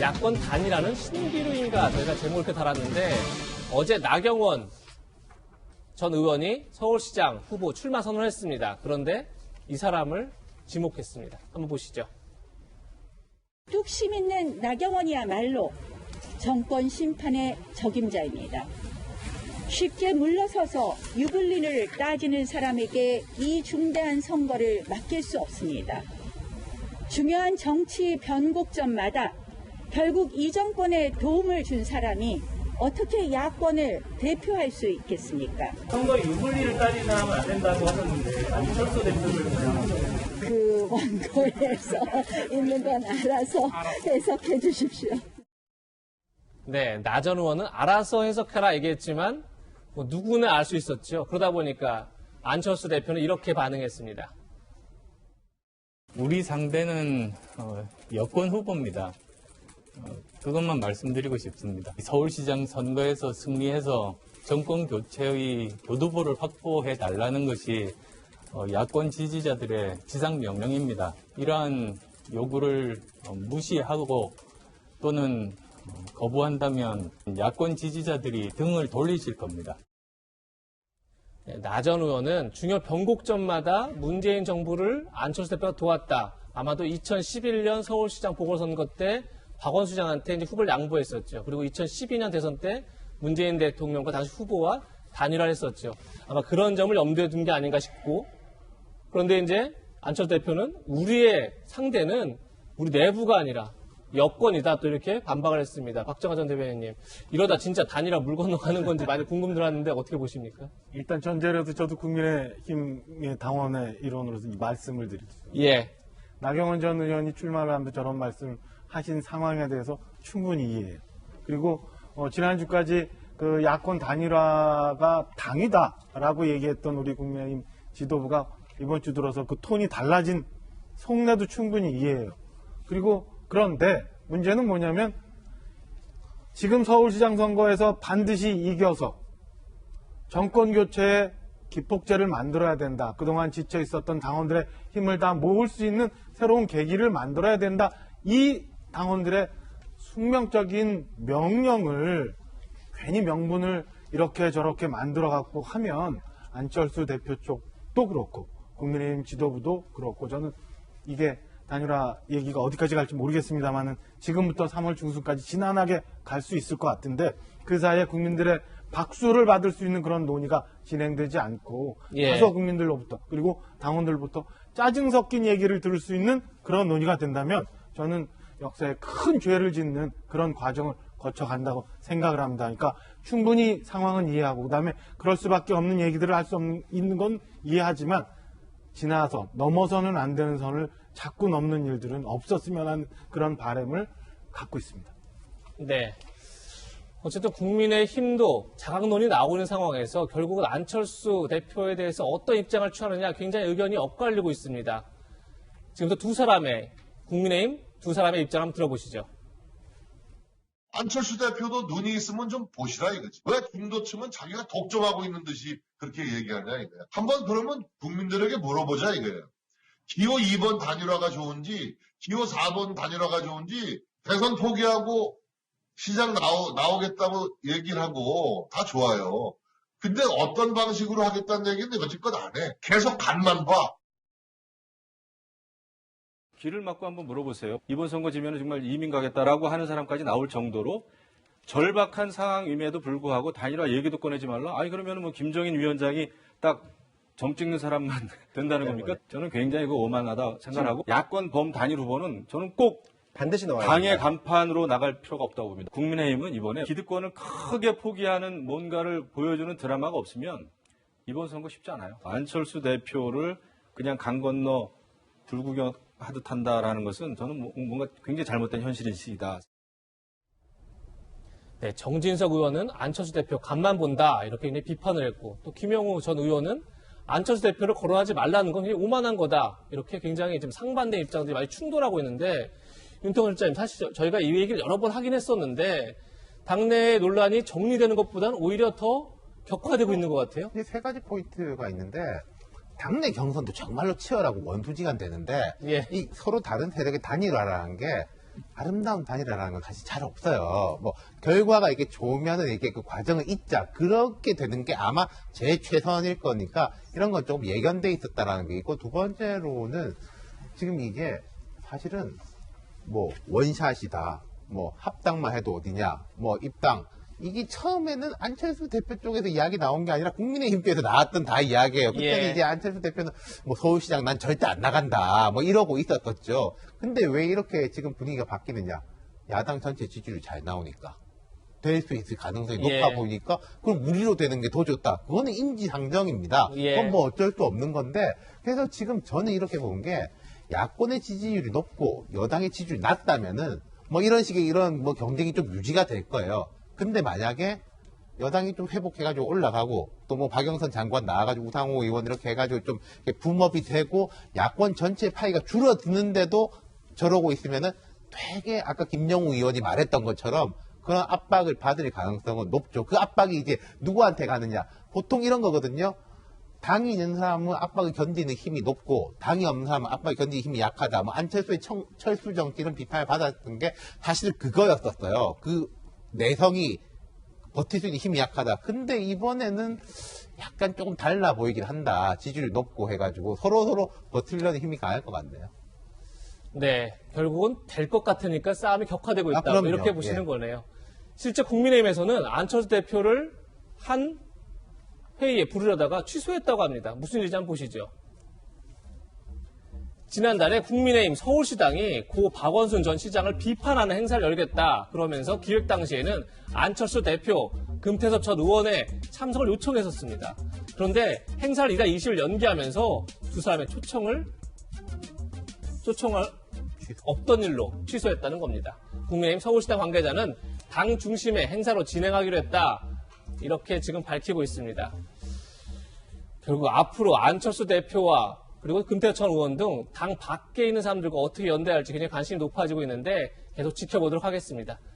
야권 단일화는 신기루인가 저희가 제목을 이렇게 달았는데 어제 나경원 전 의원이 서울시장 후보 출마 선언했습니다. 그런데 이 사람을 지목했습니다. 한번 보시죠. 뚝심 있는 나경원이야말로 정권 심판의 적임자입니다. 쉽게 물러서서 유불린을 따지는 사람에게 이 중대한 선거를 맡길 수 없습니다. 중요한 정치 변곡점마다 결국 이 정권에 도움을 준 사람이 어떻게 야권을 대표할 수 있겠습니까? 선거 유불리를 따지는 사람은 안 된다고 하셨는데 안철수 대표를 그 원고에서 있는 건 알아서 해석해 주십시오. 네, 나전 의원은 알아서 해석해라 얘기했지만 뭐 누구나 알 수 있었죠. 그러다 보니까 안철수 대표는 이렇게 반응했습니다. 우리 상대는 어, 여권 후보입니다. 어, 그것만 말씀드리고 싶습니다. 서울시장 선거에서 승리해서 정권 교체의 교두보를 확보해 달라는 것이 어, 야권 지지자들의 지상 명령입니다. 이러한 요구를 어, 무시하고 또는 어, 거부한다면 야권 지지자들이 등을 돌리실 겁니다. 네, 나전 의원은 중요 변곡점마다 문재인 정부를 안철수 대표가 도왔다. 아마도 2011년 서울시장 보궐선거 때 박원수 장한테 이제 후보를 양보했었죠. 그리고 2012년 대선 때 문재인 대통령과 당시 후보와 단일화를 했었죠. 아마 그런 점을 염두에 둔 게 아닌가 싶고 그런데 이제 안철수 대표는 우리의 상대는 우리 내부가 아니라 여권이다 또 이렇게 반박을 했습니다. 박정하 전 대변인님 이러다 진짜 단일화 물 건너가는 건지 많이 궁금들 하는데 어떻게 보십니까? 일단 전제로도 저도 국민의힘의 당원의 일원으로서 이 말씀을 드리죠. 예. 나경원 전 의원이 출마를 하면서 저런 말씀을 하신 상황에 대해서 충분히 이해해요. 그리고 어, 지난주까지 그 야권 단일화가 당이다라고 얘기했던 우리 국민의힘 지도부가 이번 주 들어서 그 톤이 달라진 속내도 충분히 이해해요. 그리고 그런데 문제는 뭐냐면 지금 서울시장 선거에서 반드시 이겨서 정권 교체에 기폭제를 만들어야 된다. 그동안 지쳐 있었던 당원들의 힘을 다 모을 수 있는 새로운 계기를 만들어야 된다. 이 당원들의 숙명적인 명령을 괜히 명분을 이렇게 저렇게 만들어 갖고 하면 안철수 대표 쪽도 그렇고 국민의힘 지도부도 그렇고 저는 이게 단일화 얘기가 어디까지 갈지 모르겠습니다만은 지금부터 3월 중순까지 지난하게 갈 수 있을 것 같은데 그 사이에 국민들의 박수를 받을 수 있는 그런 논의가 진행되지 않고 예. 다수 국민들로부터 그리고 당원들부터 짜증 섞인 얘기를 들을 수 있는 그런 논의가 된다면 저는 역사에 큰 죄를 짓는 그런 과정을 거쳐간다고 생각을 합니다. 그러니까 충분히 상황은 이해하고 그다음에 그럴 수밖에 없는 얘기들을 할 수 있는 건 이해하지만 지나서 넘어서는 안 되는 선을 자꾸 넘는 일들은 없었으면 하는 그런 바람을 갖고 있습니다. 네. 어쨌든 국민의 힘도 자각론이 나오고 있는 상황에서 결국은 안철수 대표에 대해서 어떤 입장을 취하느냐 굉장히 의견이 엇갈리고 있습니다. 지금부터 두 사람의 국민의힘 두 사람의 입장 한번 들어보시죠. 안철수 대표도 눈이 있으면 좀 보시라 이거지. 왜 중도층은 자기가 독점하고 있는 듯이 그렇게 얘기하냐 이거야. 한번 그러면 국민들에게 물어보자 이거예요. 기호 2번 단일화가 좋은지, 기호 4번 단일화가 좋은지, 대선 포기하고 시장 나오, 나오겠다고 얘기를 하고 다 좋아요. 근데 어떤 방식으로 하겠다는 얘기는 여지껏 안 해. 계속 간만 봐. 귀를 막고 한번 물어보세요. 이번 선거 지면 정말 이민 가겠다라고 하는 사람까지 나올 정도로 절박한 상황임에도 불구하고 단일화 얘기도 꺼내지 말라. 아니 그러면 뭐 김정인 위원장이 딱 점 찍는 사람만 된다는 겁니까? 저는 굉장히 그 오만하다 생각하고 야권 범 단일 후보는 저는 꼭 반드시 나와야 당의 됩니다. 간판으로 나갈 필요가 없다고 봅니다. 국민의힘은 이번에 기득권을 크게 포기하는 뭔가를 보여주는 드라마가 없으면 이번 선거 쉽지 않아요. 안철수 대표를 그냥 강 건너 불구경 하듯 한다라는 것은 저는 뭐- 뭔가 굉장히 잘못된 현실이다. 네, 정진석 의원은 안철수 대표 간만 본다 이렇게 굉장히 비판을 했고 또 김영우 전 의원은 안철수 대표를 거론하지 말라는 건 굉장히 오만한 거다 이렇게 굉장히 지금 상반된 입장들이 많이 충돌하고 있는데 윤통원 실장님 사실 저- 저희가 이 얘기를 여러 번 하긴 했었는데 당내 논란이 정리되는 것보다는 오히려 더 격화되고 있는 것 같아요. 이 세 가지 포인트가 있는데 당내 경선도 정말로 치열하고 원투지간 되는데 예. 이 서로 다른 세력의 단일화라는 게 아름다운 단일화라는 건 사실 잘 없어요. 뭐 결과가 이게 좋으면은 이게 그 과정을 잊자 그렇게 되는 게 아마 제일 최선일 거니까 이런 건 조금 예견돼 있었다라는 게 있고 두 번째로는 지금 이게 사실은 뭐 원샷이다, 뭐 합당만 해도 어디냐, 뭐 입당 이게 처음에는 안철수 대표 쪽에서 이야기 나온 게 아니라 국민의힘께서 나왔던 다 이야기예요. 그때는 예. 이제 안철수 대표는 뭐 서울시장 난 절대 안 나간다 뭐 이러고 있었었죠. 근데 왜 이렇게 지금 분위기가 바뀌느냐? 야당 전체 지지율이 잘 나오니까. 될 수 있을 가능성이 예. 높아 보이니까 그럼 무리로 되는 게 더 좋다. 그거는 인지상정입니다. 예. 그건 뭐 어쩔 수 없는 건데 그래서 지금 저는 이렇게 본 게 야권의 지지율이 높고 여당의 지지율이 낮다면은 뭐 이런 식의 이런 뭐 경쟁이 좀 유지가 될 거예요. 근데 만약에 여당이 좀 회복해가지고 올라가고 또 뭐 박영선 장관 나와가지고 우상호 의원 이렇게 해가지고 좀 붐업이 되고 야권 전체 파이가 줄어드는데도 저러고 있으면은 되게 아까 김영우 의원이 말했던 것처럼 그런 압박을 받을 가능성은 높죠. 그 압박이 이제 누구한테 가느냐. 보통 이런 거거든요. 당이 있는 사람은 압박을 견디는 힘이 높고 당이 없는 사람은 압박을 견디는 힘이 약하다. 뭐 안철수의 청- 철수 정치 이런 비판을 받았던 게 사실 그거였었어요. 그 내성이 버틸 수 있는 힘이 약하다. 근데 이번에는 약간 조금 달라 보이긴 한다. 지지율이 높고 해가지고 서로 서로 버틸려는 힘이 강할 것 같네요. 네, 결국은 될 것 같으니까 싸움이 격화되고 있다. 아. 이렇게 보시는 예. 거네요. 실제 국민의힘에서는 안철수 대표를 한 회의에 부르려다가 취소했다고 합니다. 무슨 일인지 한번 보시죠. 지난달에 국민의힘 서울시당이 고 박원순 전 시장을 비판하는 행사를 열겠다. 그러면서 기획 당시에는 안철수 대표, 금태섭 전 의원의 참석을 요청했었습니다. 그런데 행사를 이달 20일 연기하면서 두 사람의 초청을 초청을 없던 일로 취소했다는 겁니다. 국민의힘 서울시당 관계자는 당 중심의 행사로 진행하기로 했다. 이렇게 지금 밝히고 있습니다. 결국 앞으로 안철수 대표와 그리고 금태섭 전 의원 등 당 밖에 있는 사람들과 어떻게 연대할지 굉장히 관심이 높아지고 있는데 계속 지켜보도록 하겠습니다.